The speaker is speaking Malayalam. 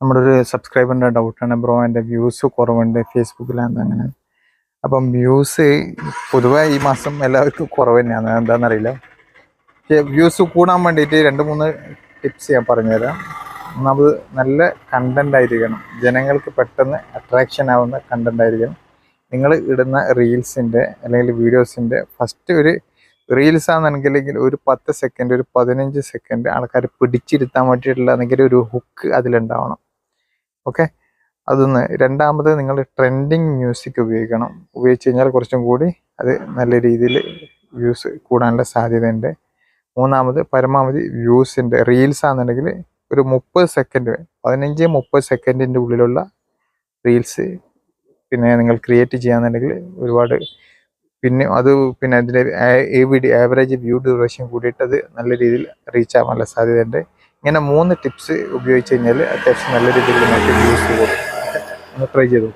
നമ്മുടെ ഒരു സബ്സ്ക്രൈബറിന്റെ ഡൗട്ടാണ് ബ്രോ എന്റെ വ്യൂസ് കുറവുണ്ട് ഫേസ്ബുക്കിലാണ് അങ്ങനെ. അപ്പം വ്യൂസ് പൊതുവെ ഈ മാസം എല്ലാവർക്കും കുറവ് തന്നെയാണ്. എന്താണെന്നറിയില്ല പക്ഷേ വ്യൂസ് കൂടാൻ വേണ്ടിയിട്ട് രണ്ട് മൂന്ന് ടിപ്സ് ഞാൻ പറഞ്ഞുതരാം. ഒന്നാമത് നല്ല കണ്ടന്റ് ആയിരിക്കണം. ജനങ്ങൾക്ക് പെട്ടെന്ന് അട്രാക്ഷൻ ആവുന്ന കണ്ടന്റ് ആയിരിക്കണം. നിങ്ങൾ ഇടുന്ന റീൽസിന്റെ അല്ലെങ്കിൽ വീഡിയോസിന്റെ ഫസ്റ്റ് ഒരു റീൽസ് ആണെന്നുണ്ടെങ്കിൽ ഒരു പത്ത് സെക്കൻഡ് ഒരു പതിനഞ്ച് സെക്കൻഡ് ആൾക്കാർ പിടിച്ചിരുത്താൻ വേണ്ടിയിട്ടുള്ള എന്തെങ്കിലും ഒരു ഹുക്ക് അതിലുണ്ടാവണം. ഓക്കെ? അതൊന്ന് രണ്ടാമത് നിങ്ങൾ ട്രെൻഡിങ് മ്യൂസിക് ഉപയോഗിക്കണം. ഉപയോഗിച്ച് കഴിഞ്ഞാൽ കുറച്ചും കൂടി അത് നല്ല രീതിയിൽ വ്യൂസ് കൂടാനുള്ള സാധ്യതയുണ്ട്. മൂന്നാമത് പരമാവധി വ്യൂസിന്റെ റീൽസ് ആണെന്നുണ്ടെങ്കിൽ ഒരു മുപ്പത് സെക്കൻഡ് പതിനഞ്ച് മുപ്പത് സെക്കൻഡിന്റെ ഉള്ളിലുള്ള റീൽസ് പിന്നെ നിങ്ങൾ ക്രിയേറ്റ് ചെയ്യാന്നുണ്ടെങ്കിൽ ഒരുപാട് പിന്നെ അത് പിന്നെ അതിന്റെ വീഡിയോ ആവറേജ് വ്യൂ ഡ്യൂറേഷൻ കൂടിയിട്ട് അത് നല്ല രീതിയിൽ റീച്ച് ആവാനുള്ള സാധ്യതയുണ്ട്. ഇങ്ങനെ മൂന്ന് ടിപ്സ് ഉപയോഗിച്ച് കഴിഞ്ഞാൽ അത്യാവശ്യം നല്ല രീതിയിൽ നമുക്ക് യൂസ് ചെയ്തു ഒന്ന് ട്രൈ ചെയ്തു